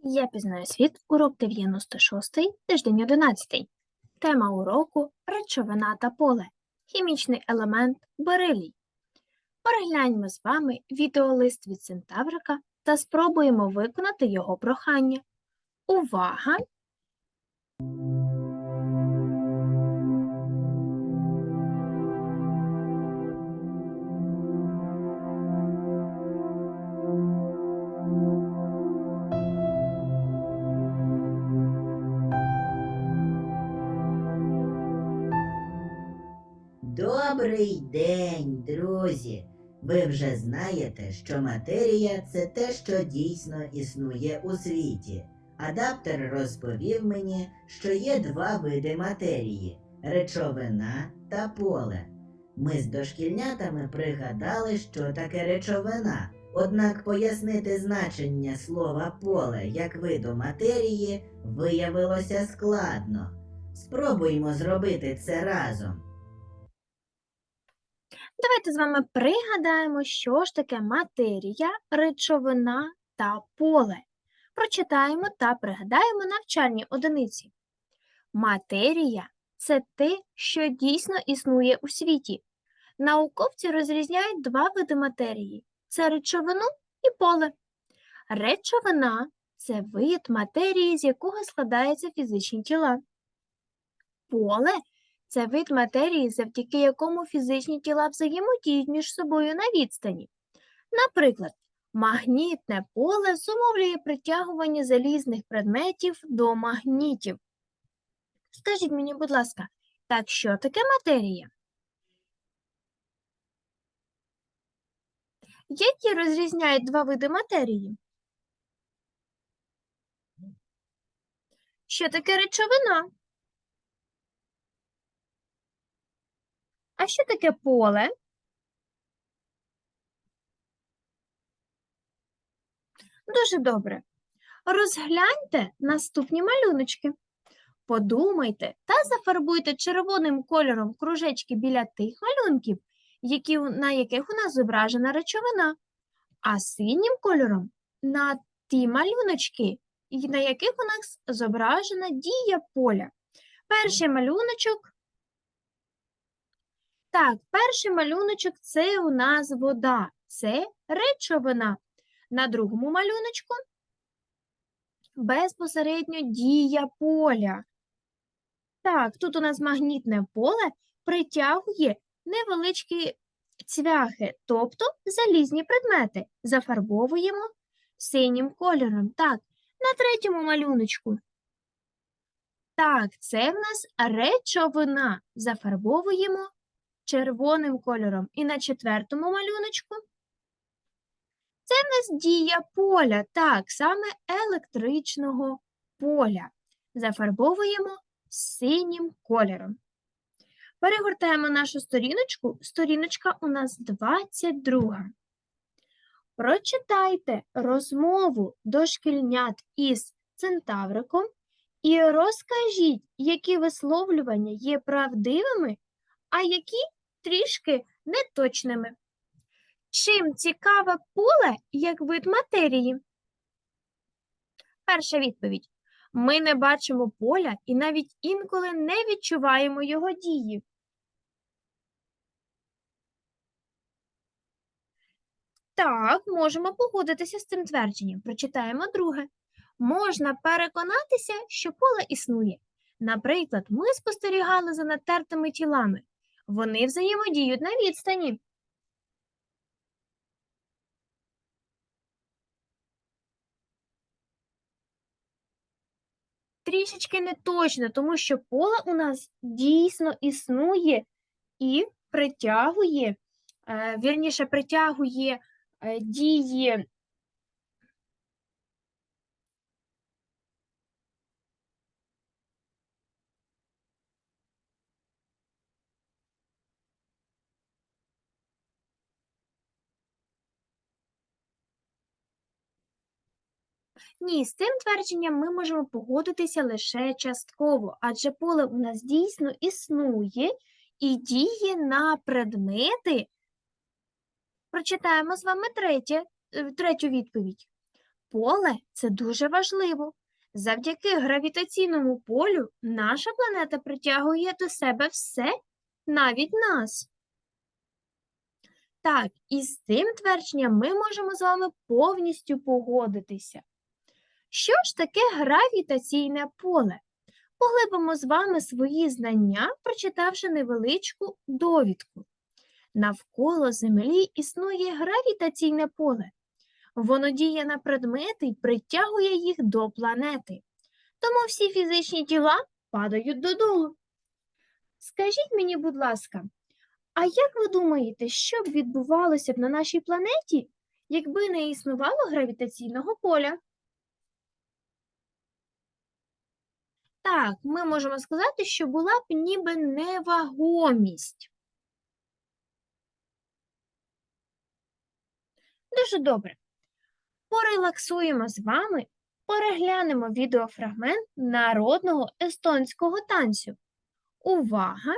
Я пізнаю світ, урок 96, тиждень 11. Тема уроку речовина та поле. Хімічний елемент берилій. Перегляньмо з вами відеолист від Центаврика та спробуємо виконати його прохання. Увага! Добрий день, друзі! Ви вже знаєте, що матерія це те, що дійсно існує у світі. Адаптер розповів мені, що є два види матерії речовина та поле. Ми з дошкільнятами пригадали, що таке речовина, однак пояснити значення слова поле як виду матерії виявилося складно. Спробуймо зробити це разом. Давайте з вами пригадаємо, що ж таке матерія, речовина та поле. Прочитаємо та пригадаємо навчальні одиниці. Матерія це те, що дійсно існує у світі. Науковці розрізняють два види матерії це речовину і поле. Речовина це вид матерії, з якого складаються фізичні тіла. Поле це вид матерії, завдяки якому фізичні тіла взаємодіють між собою на відстані. Наприклад, магнітне поле зумовлює притягування залізних предметів до магнітів. Скажіть мені, будь ласка, так що таке матерія? Які розрізняють два види матерії? Що таке речовина? Що таке поле? Дуже добре. Розгляньте наступні малюночки. Подумайте та зафарбуйте червоним кольором кружечки біля тих малюнків, які, на яких у нас зображена речовина, а синім кольором на ті малюночки, на яких у нас зображена дія поля. Перший малюночок так, перший малюночок це у нас вода, це речовина. На другому малюночку безпосередньо дія поля. Так, тут у нас магнітне поле притягує невеличкі цвяхи, тобто залізні предмети. Зафарбовуємо синім кольором. Так, на третьому малюночку. Так, це в нас речовина. Зафарбовуємо червоним кольором. І на четвертому малюночку це в нас дія поля, так, саме електричного поля. Зафарбовуємо синім кольором. Перегортаємо нашу сторіночку. Сторіночка у нас 22. Прочитайте розмову дошкільнят із центавриком і розкажіть, які висловлювання є правдивими, а які трішки неточними. Чим цікаве поле як вид матерії? Перша відповідь. Ми не бачимо поля і навіть інколи не відчуваємо його дії. Так, можемо погодитися з цим твердженням. Прочитаємо друге. Можна переконатися, що поле існує. Наприклад, ми спостерігали за натертими тілами. Вони взаємодіють на відстані. Трішечки не точно, тому що поле у нас дійсно існує і притягує, е, вірніше, притягує е, дії Ні, з цим твердженням ми можемо погодитися лише частково, адже поле у нас дійсно існує і діє на предмети. Прочитаємо з вами третє, е, третю відповідь. Поле це дуже важливо. Завдяки гравітаційному полю наша планета притягує до себе все, навіть нас. Так, і з цим твердженням ми можемо з вами повністю погодитися. Що ж таке гравітаційне поле? Поглибимо з вами свої знання, прочитавши невеличку довідку. Навколо Землі існує гравітаційне поле. Воно діє на предмети і притягує їх до планети. Тому всі фізичні тіла падають додолу. Скажіть мені, будь ласка, а як ви думаєте, що б відбувалося б на нашій планеті, якби не існувало гравітаційного поля? Так, ми можемо сказати, що була б ніби невагомість. Дуже добре. Порелаксуємо з вами, переглянемо відеофрагмент народного естонського танцю. Увага!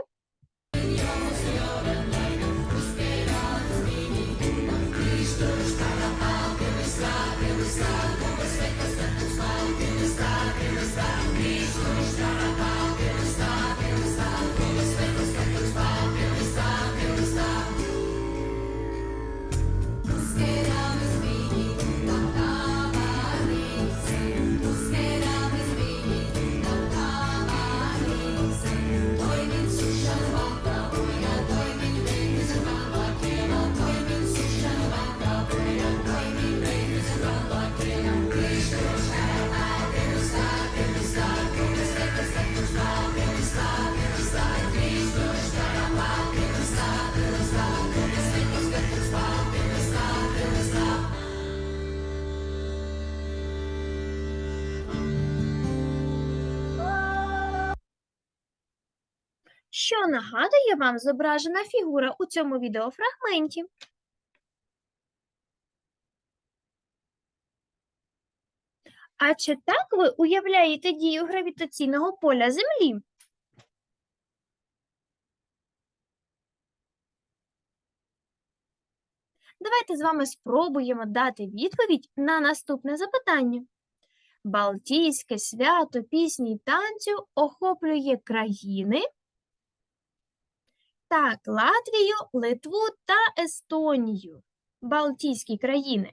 Що нагадує вам зображена фігура у цьому відеофрагменті? А чи так ви уявляєте дію гравітаційного поля Землі? Давайте з вами спробуємо дати відповідь на наступне запитання. Балтійське свято пісні й танцю охоплює країни. Так, Латвію, Литву та Естонію. Балтійські країни.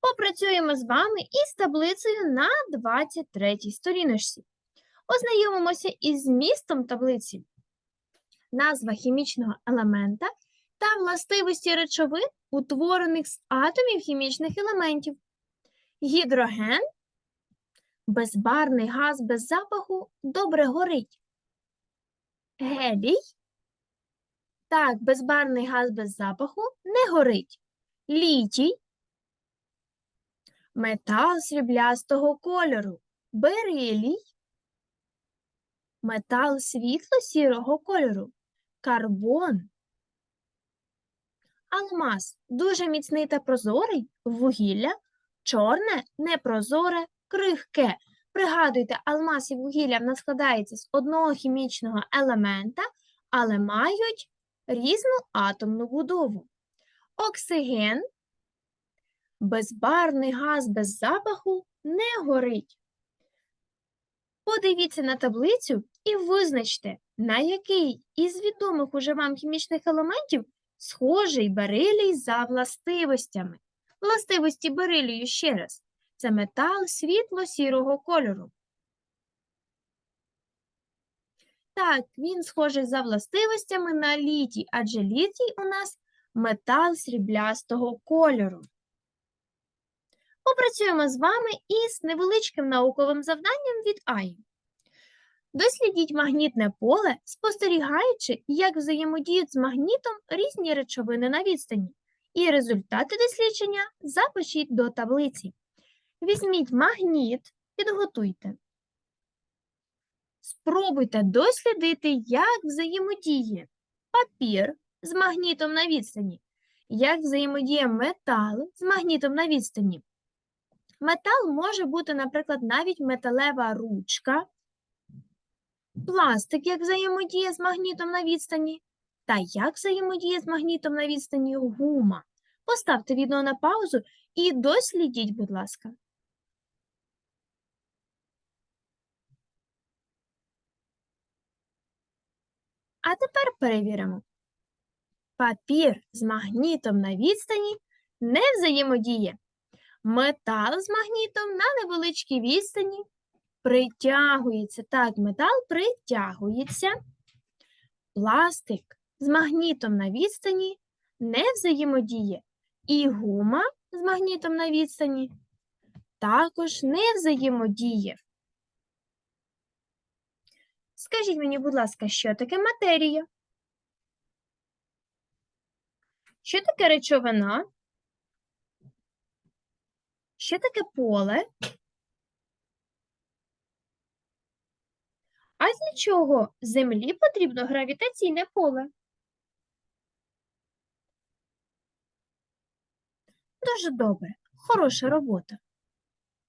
Попрацюємо з вами із таблицею на 23 сторіночці. Ознайомимося із змістом таблиці. Назва хімічного елемента та властивості речовин, утворених з атомів хімічних елементів. Гідроген безбарний газ без запаху добре горить. Гелій. Так, безбарний газ без запаху не горить. Літій. Метал сріблястого кольору. Берилій. Метал світло-сірого кольору. Карбон. Алмаз дуже міцний та прозорий, вугілля, чорне, непрозоре, крихке. Пригадуйте, алмаз і вугілля в нас складається з одного хімічного елемента, але мають різну атомну будову. Оксиген, безбарний газ без запаху, не горить. Подивіться на таблицю і визначте, на який із відомих уже вам хімічних елементів схожий берилій за властивостями. Властивості берилію ще раз. Це метал світло-сірого кольору. Так, він схожий за властивостями на літій, адже літій у нас метал сріблястого кольору. Попрацюємо з вами із невеличким науковим завданням від АІ. Дослідіть магнітне поле, спостерігаючи, як взаємодіють з магнітом різні речовини на відстані. І результати дослідження запишіть до таблиці. Візьміть магніт, підготуйте. Спробуйте дослідити, як взаємодіє папір з магнітом на відстані, як взаємодіє метал з магнітом на відстані. Метал може бути, наприклад, навіть металева ручка, пластик, як взаємодіє з магнітом на відстані, та як взаємодіє з магнітом на відстані гума. Поставте відео на паузу і дослідіть, будь ласка. А тепер перевіримо. Папір з магнітом на відстані не взаємодіє. Метал з магнітом на невеличкій відстані притягується. Так, метал притягується. Пластик з магнітом на відстані не взаємодіє. І гума з магнітом на відстані також не взаємодіє. Скажіть мені, будь ласка, що таке матерія? Що таке речовина? Що таке поле? А для чого Землі потрібно гравітаційне поле? Дуже добре, хороша робота.